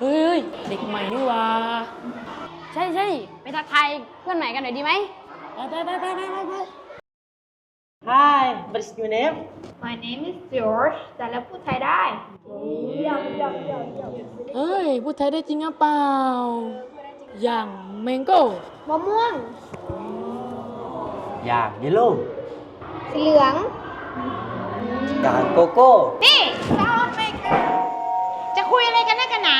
เฮ้ยเด็กใหม่นี่หว่าใช่ใช่ไปทักทายเพื่อนใหม่กันหน่อยดีไหมไปไปไปไปไปไปไป Hi what is your name My name is George แต่แล้วพูดไทยได้ เฮ้ยพูดไทยได้จริงหรืเปล่า อย่างเมงโก้มะม่วง อยางเยลโล่สีเหลือง อยางโกโก้ นี่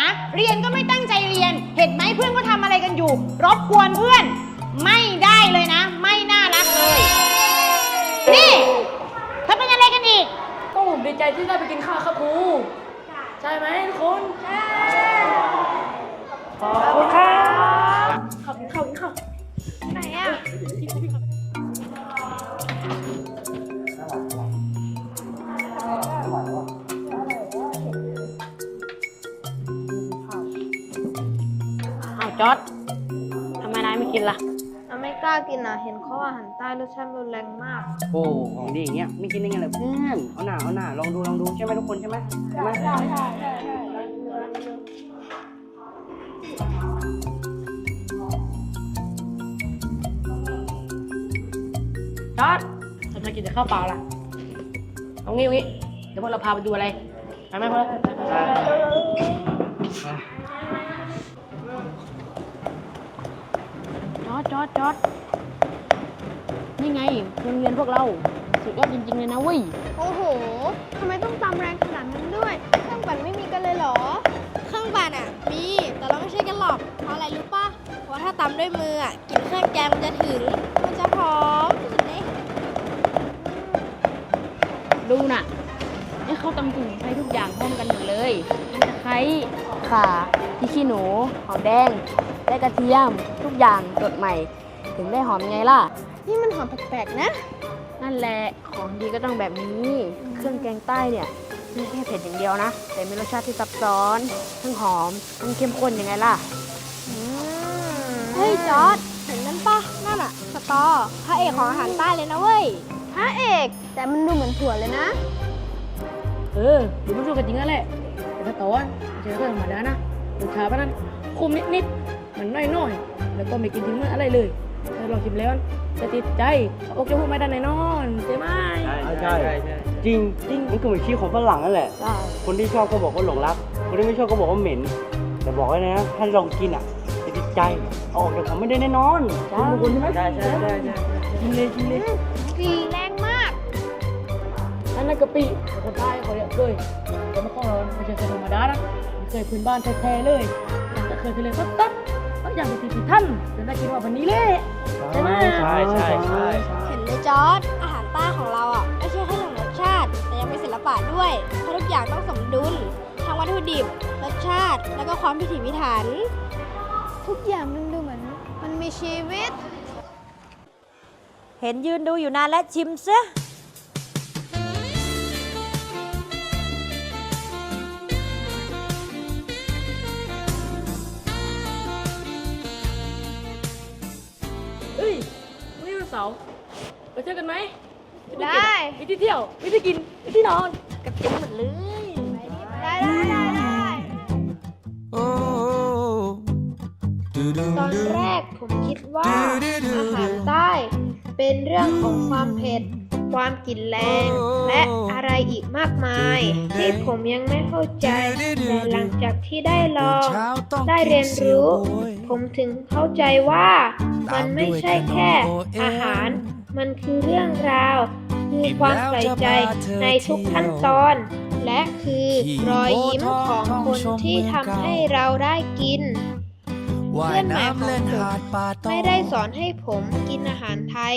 า เรียนก็ไม่ตั้งใจเรียน เห็นไหมเพื่อนก็ทำอะไรกันอยู่ รบกวนเพื่อน ไม่ได้เลยนะ ไม่น่ารักเลย นี่ถ้าเป็นอะไรกันอีก ก็ผมดีใจที่ได้ไป จอดทำไมนายไม่กินล่ะเราไม่กล้ากินอะ เห็นเขาอาหารใต้รสชาติรุนแรงมาก โอ้ของดีอย่างเงี้ยไม่กินได้ไงล่ะเพื่อนเอาหน่าเอาหน่าลองดูลองดูใช่ไหมทุกคนใช่ไหมใช่ไหมจอดเราจะกินแต่ข้าวเปล่าล่ะเอางี้เอางี้เดี๋ยวพวกเราพาไปดูอะไรไปไหมพวกเรา อดจอดจอดนี่ไงโรงเรียนพวกเรา สุดยอดจริง ๆ เลยนะเว้ย โอ้โห ทำไมต้องตำแรงขนาดนั้นด้วย เครื่องปั่นไม่มีกันเลยเหรอ เครื่องปั่นอะ มี แต่เราไม่ใช่กันหรอก เพราะอะไรรู้ปะเพราะถ้าตำด้วยมืออะกลิ่นเครื่องแกงมันจะถึง มันจะหอมสุดเลยดูน่ะนี่เขาตำถึงใช้ทุกอย่างพร้อมกันหมดเลยตะไคร้ข่าพริกขี้หนู หอมแดง และกระเทียมทุกอย่างสดใหม่ ถึงได้หอมไงล่ะ นี่มันหอมแปลกๆนะ นั่นแหละของดีก็ต้องแบบนี้ เครื่องแกงใต้เนี่ยไม่แค่เผ็ดอย่างเดียวนะ แต่มีรสชาติที่ซับซ้อนทั้งหอมทั้งเข้มข้นยังไงล่ะเฮ้ยจอร์ดเห็นนั่นปะนั่นอะสตอพระเอกของอาหารใต้เลยนะเว้ยพระเอก แต่มันดูเหมือนถั่วเลยนะ เออดูมันสู้กันจริงนั่นแหละแต่ถ้าตอนเจอก็ธรรมดานะรสชาติมันคุมนิดๆ มันน้อยๆ แล้วก็ไม่กินทิ้งมันอะไรเลยถ้าลองชิมแล้วจะติดใจโอเคพูดไม่ได้แน่นอนใช่ไหมใช่ใช่จริงจริงมันก็เหมือนขี้ของฝรั่งนั่นแหละใช่คนที่ชอบก็บอกว่าหลงรัก คนที่ไม่ชอบก็บอกว่าเหม็น แต่บอกไว้นะถ้าลองกินอะจะติดใจเอาออกจากผมไม่ได้แน่นอนจ้าคุณใช่ไหมใช่ใช่ใช่ใช่ชิมเลยชิมเลยกลิ่นแรงมากอันนั้นกะปิแต่คนใต้เขาเรียกเลยแต่ไม่ของเราไม่ใช่เคยธรรมดานะมันเคยพื้นบ้านแท้ๆเลยอย่างจะเคยทะเลตัดตัดก็ อย่างเป็นทีท่านจะได้กินว่าวันนี้แหละใช่ไหมใช่ใช่ใช่เห็นเลยจอร์ดอาหารใต้ของเราอะไม่ใช่แค่เรื่องรสชาติ แต่ยังเป็นศิลปะด้วยเพราะทุกอย่างต้องสมดุลทั้งวัตถุดิบรสชาติ แล้วก็ความพิถีพิถัน ทุกอย่างมันดูเหมือน มันมีชีวิต เห็นยืนดูอยู่นานและชิมซะ เสาร์ไปเที่ยวกันไหมได้ มีที่เที่ยวมีที่กินมีที่นอนกับเต็มหมดเลย ได้ได้ได้ได้ตอนแรกผมคิดว่าอาหารใต้เป็นเรื่องของความเผ็ด ความกลิ่นแรง และอะไรอีกมากมาย ที่ผมยังไม่เข้าใจแต่หลังจากที่ได้ลอง ได้เรียนรู้ ผมถึงเข้าใจว่ามันไม่ใช่แค่อาหาร มันคือเรื่องราว คือความใส่ใจในทุกขั้นตอน และคือรอยยิ้มของคนที่ทำให้เราได้กิน เพื่อนใหม่ของผมไม่ได้สอนให้ผมกินอาหารไทย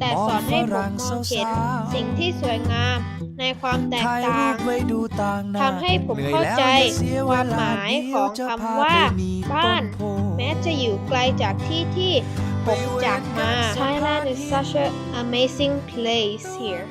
แต่สอนให้ผมมองเห็นสิ่งที่สวยงามในความแตกต่างทำให้ผมเข้าใจความหมายของคำว่า บ้าน แม้จะอยู่ไกลจากที่ที่ผมจากมา Thailand is such an amazing place here